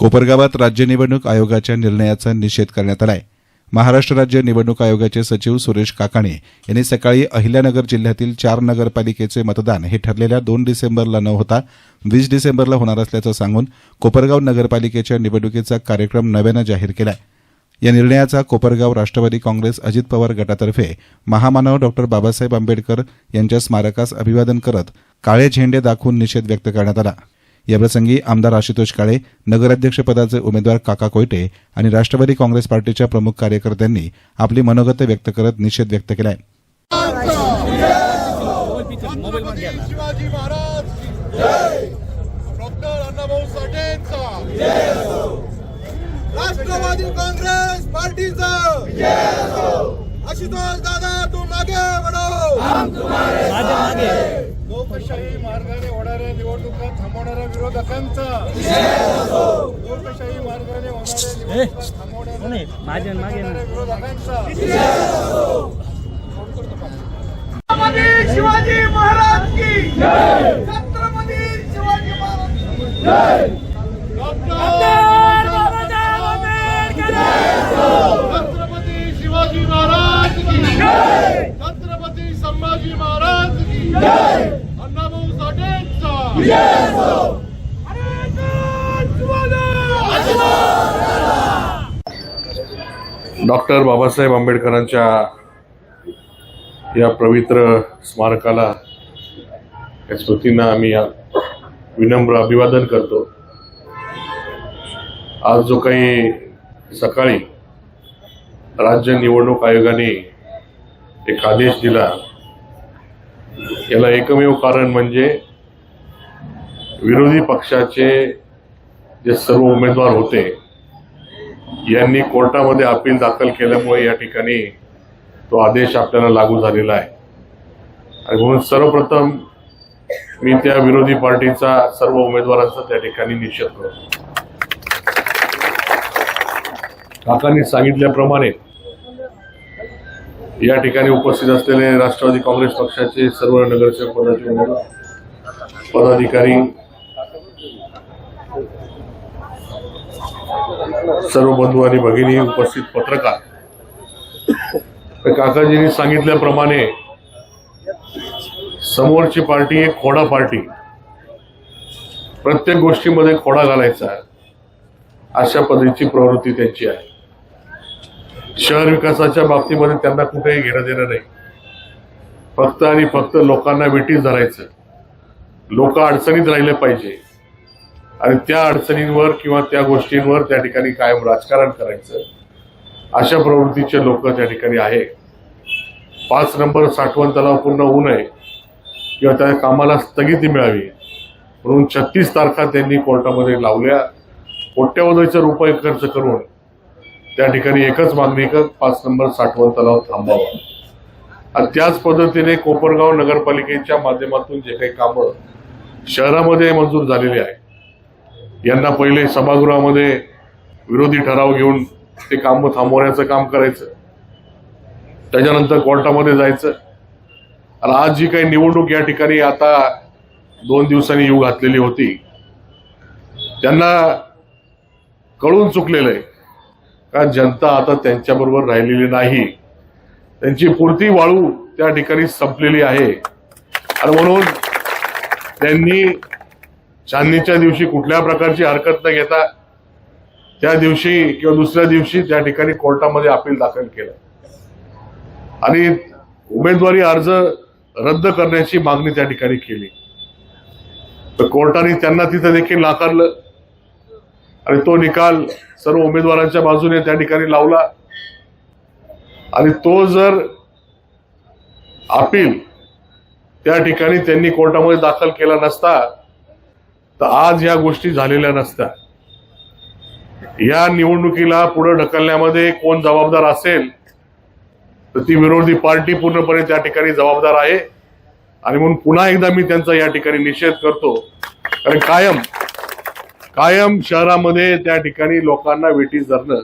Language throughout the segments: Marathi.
कोपरगावात राज्य निवडणूक आयोगाच्या निर्णयाचा निषेध करण्यात आलाय. महाराष्ट्र राज्य निवडणूक आयोगाचे सचिव सुरेश काकाणे यांनी सकाळी अहिल्यानगर जिल्ह्यातील चार नगरपालिकेचे मतदान हे ठरलेल्या दोन डिसेंबरला न होता वीस डिसेंबरला होणार असल्याचं सांगून कोपरगाव नगरपालिकेच्या निवडणुकीचा कार्यक्रम नव्यानं जाहीर केलाय. या निर्णयाचा कोपरगाव राष्ट्रवादी काँग्रेस अजित पवार गटातर्फे महामानव डॉक्टर बाबासाहेब आंबेडकर यांच्या स्मारकास अभिवादन करत काळे झेंडे दाखवून निषेध व्यक्त करण्यात आला. याप्रसंगी आमदार आशुतोष काळे नगराध्यक्षपदाचे उमेदवार काका कोयटे आणि राष्ट्रवादी काँग्रेस पार्टीच्या प्रमुख कार्यकर्त्यांनी आपली मनोगत व्यक्त करत निषेध व्यक्त केलाय. छत्रपती शिवाजी महाराज की जय डॉक्टर अण्णाभाऊ साठेंचा राष्ट्रवादी काँग्रेस पार्टीचा. आशुतोष दादा तू मागे वडो लोकशाही मार्गाने होणाऱ्या निवडणुका थांबवणाऱ्या विरोधकांचा. लोकशाही मार्गाने होणाऱ्या निवडणुका थांबवणाऱ्या. विरोधकांचा. छत्रपती शिवाजी महाराज की छत्रपती शिवाजी महाराज की छत्रपती शिवाजी महाराज की छत्रपती संभाजी महाराज की डॉक्टर बाबासाहेब आंबेडकरांच्या या पवित्र स्मारकाला या स्मृतींना आम्ही विनम्र अभिवादन करतो. आज जो काही सकाळी राज्य निवडणूक आयोगाने एक आदेश दिला याला एकमेव कारण म्हणजे विरोधी पक्षाचे जे सर्व उमेदवार होते यांनी कोर्टामध्ये अपील दाखल केल्यामुळे या ठिकाणी तो आदेश आपल्याला लागू झालेला आहे. आणि म्हणून सर्वप्रथम मी त्या विरोधी पार्टीचा सर्व उमेदवारांचा त्या ठिकाणी निषेध करतो. काकांनी सांगितल्याप्रमाणे या ठिकाणी उपस्थित असलेले राष्ट्रवादी काँग्रेस पक्षाचे सर्व नगरसेवक पदाचे पदाधिकारी सर्व बंधू आणि भगिनी उपस्थित पत्रकार तर काकाजींनी सांगितल्याप्रमाणे समोरची पार्टी एक खोडा पार्टी. प्रत्येक गोष्टीमध्ये खोडा घालायचा अशा पद्धतीची प्रवृत्ती त्यांची आहे. शहर विकासाच्या बाबतीमध्ये त्यांना कुठेही घेणं देणं नाही. फक्त आणि फक्त लोकांना वेटीस धरायचं. लोक अडचणीत राहिले पाहिजे. आणि त्या अडचणींवर किंवा त्या गोष्टींवर त्या ठिकाणी कायम राजकारण करायचं. अशा प्रवृत्तीचे लोक त्या ठिकाणी आहे पाच नंबर साठवण तलाव पूर्ण होऊ नये किंवा त्या कामाला स्थगिती मिळावी. म्हणून छत्तीस तारखा त्यांनी कोर्टामध्ये लावल्या. कोट्यवधीचे रुपये खर्च करून त्या ठिकाणी एकच मागणी कर पाच नंबर साठवण तलाव थांबावा. आणि त्याच पद्धतीने कोपरगाव नगरपालिकेच्या माध्यमातून जे काही कामं शहरामध्ये मंजूर झालेली आहे यांना पहिले सभागृहामध्ये विरोधी ठराव घेऊन ते काम थांबवण्याचं काम करायचं. त्याच्यानंतर कोर्टामध्ये जायचं. आणि आज जी काही निवडणूक या ठिकाणी आता दोन दिवसांनी येऊ घातलेली होती त्यांना कळून चुकलेलं आहे का जनता आता त्यांच्याबरोबर राहिलेली नाही. त्यांची पूर्ती वाळू त्या ठिकाणी संपलेली आहे. आणि म्हणून त्यांनी चांदणीच्या दिवशी कुठल्या प्रकारची हरकत न घेता त्या दिवशी किंवा दुसऱ्या दिवशी त्या ठिकाणी कोर्टामध्ये अपील दाखल केलं. आणि उमेदवारी अर्ज रद्द करण्याची मागणी त्या ठिकाणी केली. तर कोर्टाने त्यांना तिथं देखील नाकारलं आणि तो निकाल सर्व उमेदवारांच्या बाजूने त्या ठिकाणी लावला. आणि तो जर अपील त्या ठिकाणी त्यांनी कोर्टामध्ये दाखल केला नसता तर आज या गोष्टी झालेल्या नसत्या. या निवडणुकीला पुढे ढकलण्यामध्ये कोण जबाबदार असेल तर ती विरोधी पार्टी पूर्णपणे त्या ठिकाणी जबाबदार आहे. आणि म्हणून पुन्हा एकदा मी त्यांचा या ठिकाणी निषेध करतो. कारण कायम कायम शहरामध्ये त्या ठिकाणी लोकांना वेटीस धरणं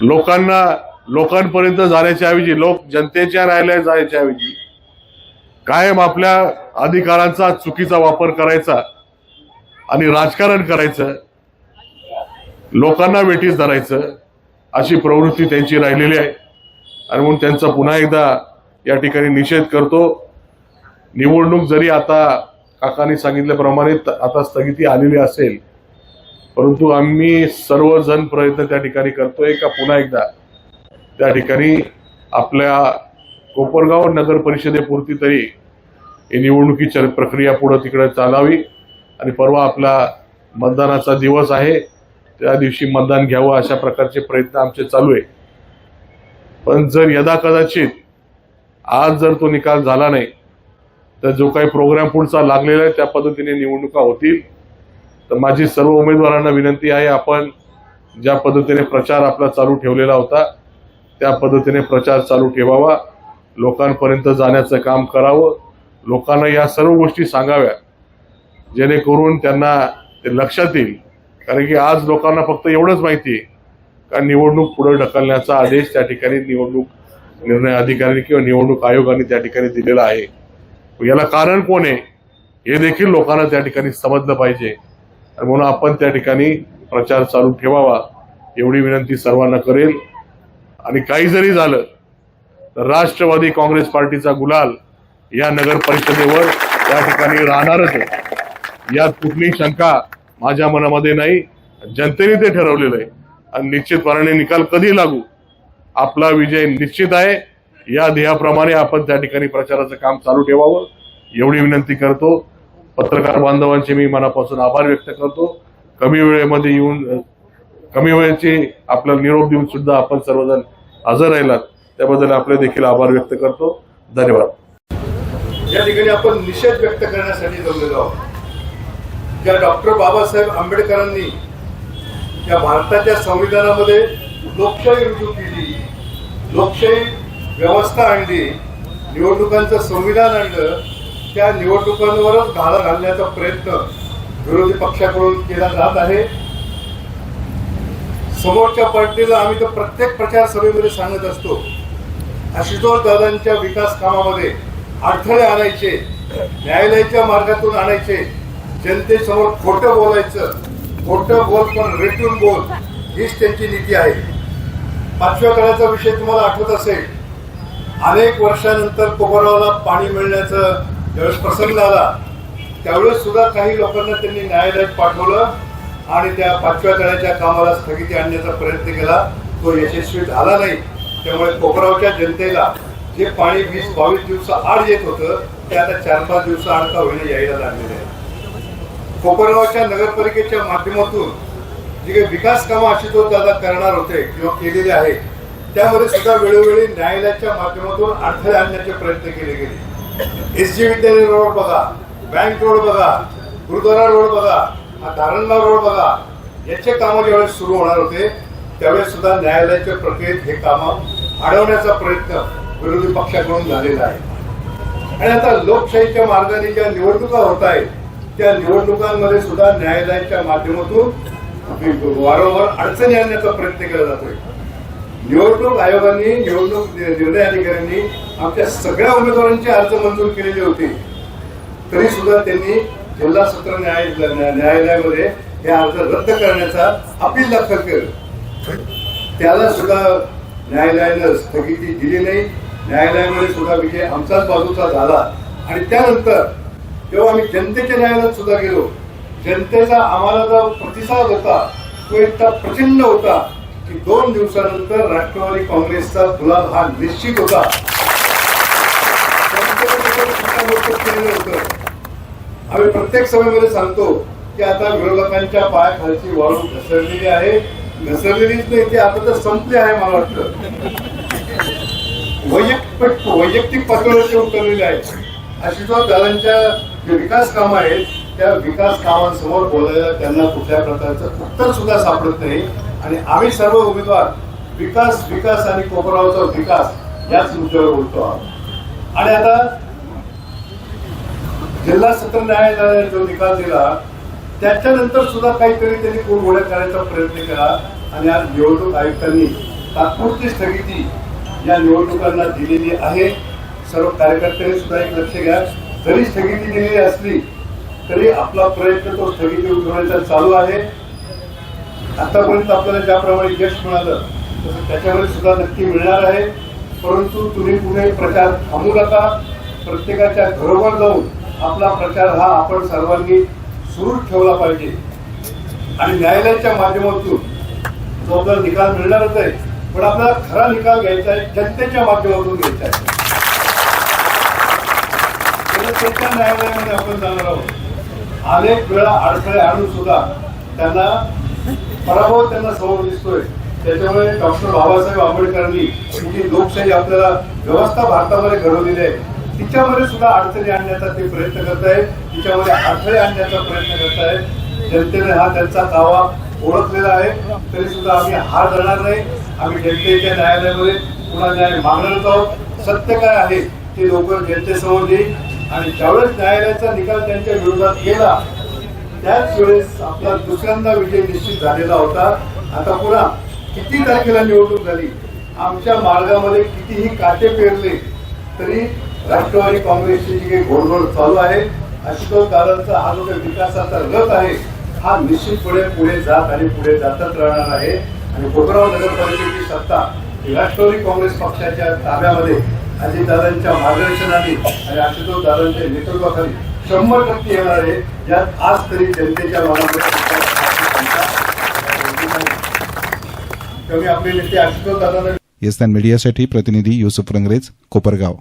लोकांना लोकांपर्यंत जाण्याच्या ऐवजी लोक जनतेच्या न्यायालयात जाण्याच्या ऐवजी कायम आपल्या अधिकारांचा चुकीचा वापर करायचा. आणि राजकारण करायचं लोकांना वेटीस धरायचं अशी प्रवृत्ती त्यांची राहिलेली आहे. आणि म्हणून त्यांचा पुन्हा एकदा या ठिकाणी निषेध करतो. निवडणूक जरी आता काकांनी सांगितल्याप्रमाणे त- आता स्थगिती आलेली असेल परंतु आम्ही सर्वजण प्रयत्न त्या ठिकाणी करतोय का पुन्हा एकदा त्या ठिकाणी आपल्या कोपरगाव नगर परिषदेपुरती तरी ही निवडणुकीची प्रक्रिया पुढं तिकडे चालावी. आणि परवा आपला मतदानाचा दिवस आहे त्या दिवशी मतदान घ्यावं अशा प्रकारचे प्रयत्न आमचे चालू आहे. पण जर यदा कदाचित आज जर तो निकाल झाला नाही तर जो काही प्रोग्राम पुढचा लागलेला आहे त्या पद्धतीने निवडणुका होतील. तर माझी सर्व उमेदवारांना विनंती आहे आपण ज्या पद्धतीने प्रचार आपला चालू ठेवलेला होता त्या पद्धतीने प्रचार चालू ठेवावा. लोकांपर्यंत जाण्याचं काम करावं. लोकांना या सर्व गोष्टी सांगाव्या जेणेकरून त्यांना ते लक्षात येईल. कारण की आज लोकांना फक्त एवढंच माहिती आहे का निवडणूक पुढे ढकलण्याचा आदेश त्या ठिकाणी निवडणूक निर्णय अधिकारी किंवा निवडणूक आयोगाने त्या ठिकाणी दिलेला आहे. याला कारण कोण आहे? हे देखील लोकांना त्या ठिकाणी समजलं पाहिजे. आणि म्हणून आपण त्या ठिकाणी प्रचार चालू ठेवावा एवढी विनंती सर्वांना करेल. आणि काही जरी झालं तर राष्ट्रवादी काँग्रेस पार्टीचा गुलाल या नगर परिषदेवर त्या ठिकाणी राहणारच आहे. यात कुठलीही शंका माझ्या मनामध्ये नाही. जनतेने ते ठरवलेलं आहे. आणि निश्चितपणाने निकाल कधी लागू? आपला विजय निश्चित आहे. या ध्येयाप्रमाणे आपण त्या ठिकाणी प्रचाराचं काम चालू ठेवावं. एवढी विनंती करतो. पत्रकार बांधवांचे मी मनापासून आभार व्यक्त करतो. कमी वेळेमध्ये येऊन कमी वेळेचे आपला निरोप देऊन सुद्धा आपण सर्वजण हजर राहिलात. त्याबद्दल आपले देखील आभार व्यक्त करतो. धन्यवाद. या ठिकाणी आपण निषेध व्यक्त करण्यासाठी जमलेलो आहोत. ज्या डॉक्टर बाबासाहेब आंबेडकरांनी या भारताच्या संविधानामध्ये लोकशाही रुजू केली लोकशाही व्यवस्था आणली निवडणुकांचं संविधान आणलं त्या निवडणुकांवरच घाला घालण्याचा प्रयत्न विरोधी पक्षाकडून केला जात आहे. समोरच्या पार्टीला आम्ही तर प्रत्येक प्रचार सभेमध्ये सांगत असतो आशुतोष दादांच्या विकास कामामध्ये अडथळे आणायचे न्यायालयाच्या मार्गातून आणायचे जनतेसमोर खोटं बोलायचं खोटं बोल पण रेटून बोल हीच त्यांची नीती आहे. पाचव्या काळाचा विषय तुम्हाला आठवत असेल अनेक वर्षानंतर कोपरावाला पाणी मिळण्याचा ज्यावेळेस प्रसंग आला त्यावेळेस सुद्धा काही लोकांना त्यांनी न्यायालयात पाठवलं आणि त्या पाचव्या काळाच्या कामाला स्थगिती आणण्याचा प्रयत्न केला. तो यशस्वी झाला नाही. त्यामुळे कोपरावच्या जनतेला जे पाणी वीस बावीस दिवसा आड येत होतं ते आता चार पाच दिवसा आड का होईना यायला लागलेलं आहे. कोपरगावच्या नगरपालिकेच्या माध्यमातून जी काही विकास कामं आशुतोष दादा करणार होते किंवा केलेले आहेत त्यामध्ये सुद्धा वेळोवेळी न्यायालयाच्या माध्यमातून अडथळे आणण्याचे प्रयत्न केले गेले. एस जी विद्यालय रोड बघा बँक रोड बघा गुरुद्वारा रोड बघा धारणगाव रोड बघा याचे कामं ज्यावेळेस सुरू होणार होते त्यावेळेस सुद्धा न्यायालयाच्या प्रक्रियेत हे कामं अडवण्याचा प्रयत्न विरोधी पक्षाकडून झालेला आहे. आणि आता लोकशाहीच्या मार्गाने ज्या निवडणुका होत आहेत त्या निवडणुकांमध्ये सुद्धा न्यायालयाच्या माध्यमातून वारंवार अडचणी आणण्याचा प्रयत्न केला जातोय. निवडणूक आयोगाने निवडणूक निर्णय अधिकाऱ्यांनी आमच्या सगळ्या उमेदवारांचे अर्ज मंजूर केलेले होते. तरी सुद्धा त्यांनी जिल्हा सत्र न्याय न्यायालयामध्ये हे अर्ज रद्द करण्याचा अपील दाखल केलं. त्याला सुद्धा न्यायालयानं स्थगिती दिली नाही. न्यायालयामध्ये सुद्धा विजय आमचाच बाजूचा झाला. आणि त्यानंतर जेव्हा आम्ही जनतेच्या न्यायालयात सुद्धा गेलो जनतेचा आम्हाला जो प्रतिसाद होता तो इतका प्रचंड होता की दोन दिवसानंतर राष्ट्रवादी काँग्रेसचा गुलाब हा निश्चित होता. आम्ही प्रत्येक सभेमध्ये सांगतो की आता विरोधकांच्या पायाखालची वाळू घसरलेली आहे. घसरलेलीच नाही ती आता तर संपली आहे मला वाटतं. वैयक्तिक वैयक्तिक पातळीवरती उतरलेले आहेत आशुतोष दादांच्या जे विकास कामं आहेत त्या विकास कामांसमोर बोलायला त्यांना कुठल्या प्रकारचं उत्तर सुद्धा सापडत नाही. आणि आम्ही सर्व उमेदवार विकास विकास आणि कोपरावचा विकास याच मुद्द्यावर बोलतो आहोत. आणि आता जिल्हा सत्र न्यायालयाने जो निकाल दिला त्याच्यानंतर सुद्धा काहीतरी त्यांनी कोरघोड्या करायचा प्रयत्न केला. आणि आज निवडणूक आयुक्तांनी तात्पुरती स्थगिती या निवडणुकांना दिलेली आहे. सर्व कार्यकर्त्यांनी सुद्धा एक लक्ष घ्या. जरी स्थगिती दिलेली असली तरी आपला प्रयत्न तो स्थगिती उठवण्याचा चालू आहे. आतापर्यंत आपल्याला ज्याप्रमाणे यश मिळालं तसं त्याच्यामध्ये सुद्धा नक्की मिळणार आहे. परंतु तुम्ही पुढे प्रचार थांबू नका. प्रत्येकाच्या घरोबर जाऊन आपला प्रचार हा आपण सर्वांनी सुरू ठेवला पाहिजे. आणि न्यायालयाच्या माध्यमातून जो आपल्याला निकाल मिळणारच आहे पण आपल्याला खरा निकाल घ्यायचा आहे जनतेच्या माध्यमातून घ्यायचा आहे. जनतेच्या न्यायालयामध्ये आपण जाणार आहोत. अनेक वेळा अडथळे आणून सुद्धा त्यांना पराभव त्यांना समोर दिसतोय. त्याच्यामुळे डॉक्टर बाबासाहेब आंबेडकरांनी जी लोकशाही आपल्याला व्यवस्था भारतामध्ये घडवलेली आहे तिच्यामध्ये सुद्धा अडचणी आणण्याचा ते प्रयत्न करत आहेत तिच्यामध्ये अडथळे आणण्याचा प्रयत्न करत आहेत जनतेने हा त्यांचा दावा ओळखलेला आहे. तरी सुद्धा आम्ही हार धरणार नाही. आम्ही जनतेच्या न्यायालयामध्ये पुन्हा न्याय मागणारच आहोत. सत्य काय आहे ते लवकर जनतेसमोर देईल आणि ज्यावेळेस न्यायालयाचा निकाल त्यांच्या विरोधात गेला त्याच वेळेस आपला दुसऱ्यांदा विजय निश्चित झालेला होता. आता पुन्हा किती तारखेला निवडणूक झाली? आमच्या मार्गामध्ये कितीही काटे पेरले तरी राष्ट्रवादी काँग्रेसची जी काही घोडघोड चालू आहे अशोकदारांचा हा जो काही विकासाचा रथ आहे हा निश्चितपणे पुढे जात आणि पुढे जातच राहणार आहे. आणि कोपराव नगरपालिकेची सत्ता राष्ट्रवादी काँग्रेस पक्षाच्या ताब्यामध्ये अजितदादांच्या मार्गदर्शनाने आणि आशुतोष दादांच्या नेतृत्वाखाली शंभर टक्के येणार आहे. यात आज तरी जनतेच्या मनामध्ये कमी आपले नेते आशुतोष दादांना येस्तान मीडियासाठी प्रतिनिधी युसुफ रंगरेज कोपरगाव.